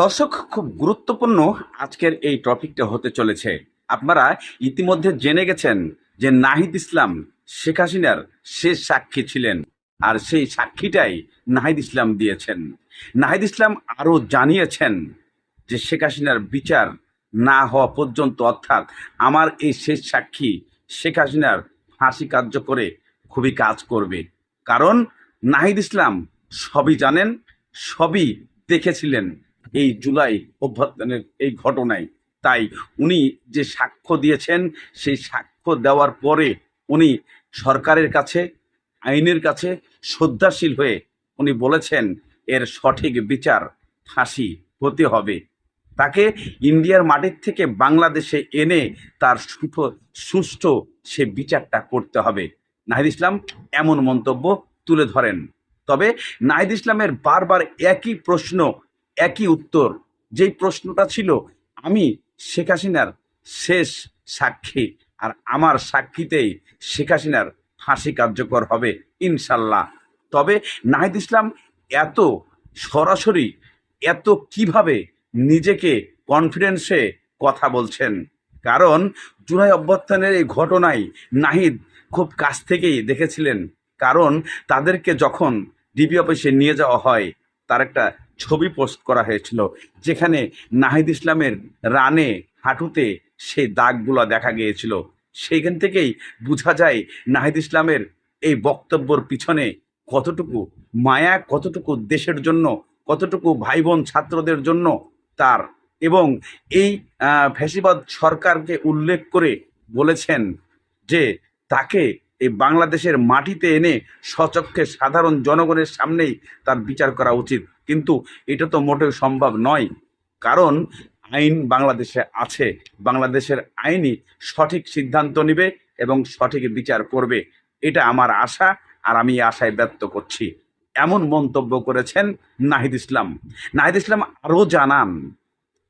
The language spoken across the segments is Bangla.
দর্শক, খুব গুরুত্বপূর্ণ আজকের এই টপিকটা হতে চলেছে। আপনারা ইতিমধ্যে জেনে গেছেন যে নাহিদ ইসলাম, শেখ হাসিনার শেষ সাক্ষী ছিলেন আর সেই সাক্ষীটাই নাহিদ ইসলাম দিয়েছেন। নাহিদ ইসলাম আরও জানিয়েছেন যে শেখ হাসিনার বিচার না হওয়া পর্যন্ত, অর্থাৎ আমার এই শেষ সাক্ষী শেখ হাসিনার ফাঁসি কার্য করে খুবই কাজ করবে। কারণ নাহিদ ইসলাম সবই জানেন, সবই দেখেছিলেন। এই জুলাই অভ্যর্থনের এই ঘটনায়। তাই উনি যে সাক্ষ্য দিয়েছেন, সেই সাক্ষ্য দেওয়ার পরে উনি সরকারের কাছে, আইনের কাছে শ্রদ্ধাশীল হয়ে উনি বলেছেন, এর সঠিক বিচার ফাঁসি হতে হবে। তাকে ইন্ডিয়ার মাটির থেকে বাংলাদেশে এনে তার সুষ্ঠু সে বিচারটা করতে হবে। নাহিদ ইসলাম এমন মন্তব্য তুলে ধরেন। তবে নাহিদ ইসলামের বারবার একই প্রশ্ন একই উত্তর। যেই প্রশ্নটা ছিল, আমি শেখ হাসিনার শেষ সাক্ষী আর আমার সাক্ষীতেই শেখ হাসিনার ফাঁসি কার্যকর হবে ইনশাল্লাহ। তবে নাহিদ ইসলাম এত সরাসরি এত কীভাবে নিজেকে কনফিডেন্সে কথা বলছেন? কারণ জুলাই অভ্যর্থনের এই ঘটনায় নাহিদ খুব কাছ থেকেই দেখেছিলেন। কারণ তাদেরকে যখন ডিবি অফিসে নিয়ে যাওয়া হয়, তার একটা ছবি পোস্ট করা হয়েছিল, যেখানে নাহিদ ইসলামের রানে, হাঁটুতে সেই দাগগুলো দেখা গিয়েছিল। সেইখান থেকেই বোঝা যায় নাহিদ ইসলামের এই বক্তব্যর পিছনে কতটুকু মায়া, কতটুকু দেশের জন্য, কতটুকু ভাই বোন ছাত্রদের জন্য তার। এবং এই ফ্যাসিবাদ সরকারকে উল্লেখ করে বলেছেন যে তাকে এই বাংলাদেশের মাটিতে এনে সচক্ষে সাধারণ জনগণের সামনেই তার বিচার করা উচিত। কিন্তু এটা তো মোটেও সম্ভব নয়। কারণ আইন বাংলাদেশে আছে। বাংলাদেশের আইনই সঠিক সিদ্ধান্ত নেবে এবং সঠিক বিচার করবে। এটা আমার আশা আর আমি আশায় ব্যক্ত করছি। এমন মন্তব্য করেছেন নাহিদ ইসলাম। নাহিদ ইসলাম আরও জানান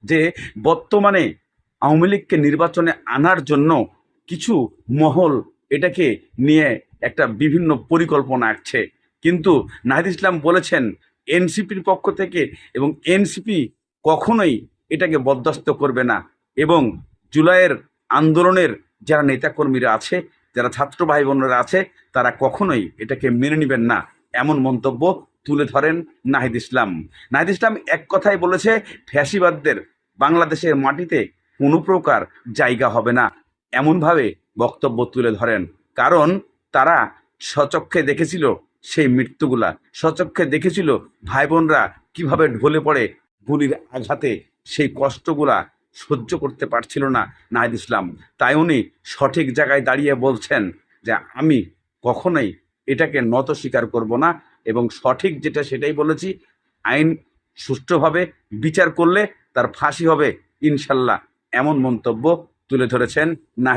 যে, বর্তমানে আওয়ামী লীগকে নির্বাচনে আনার জন্য কিছু মহল এটাকে নিয়ে একটা বিভিন্ন পরিকল্পনা আঁকছে কিন্তু নাহিদ ইসলাম বলেছেন, এনসিপির পক্ষ থেকে এবং এনসিপি কখনোই এটাকে বরদাস্ত করবে না এবং জুলাইয়ের আন্দোলনের যারা নেতাকর্মীরা আছে, যারা ছাত্র ভাই বোনেরা আছে, তারা কখনোই এটাকে মেনে নেবেন না। এমন মন্তব্য তুলে ধরেন নাহিদ ইসলাম। নাহিদ ইসলাম এক কথাই বলেছে, ফ্যাসিবাদদের বাংলাদেশের মাটিতে কোনো প্রকার জায়গা হবে না। এমনভাবে বক্তব্য তুলে ধরেন। কারণ তারা সচক্ষে দেখেছিল সেই মৃত্যুগুলা। সচক্ষে দেখেছিল ভাই বোনরা কীভাবে ঢলে পড়ে গুলির আঘাতে সেই কষ্টগুলা সহ্য করতে পারছিল না নাহিদ ইসলাম। তাই উনি সঠিক জায়গায় দাঁড়িয়ে বলছেন যে, আমি কখনোই এটাকে নত স্বীকার করব না এবং সঠিক যেটা সেটাই বলেছি, আইন সুষ্ঠুভাবে বিচার করলে তার ফাঁসি হবে ইনশাল্লাহ। এমন মন্তব্য তুলে ধরেছেন নাহিদ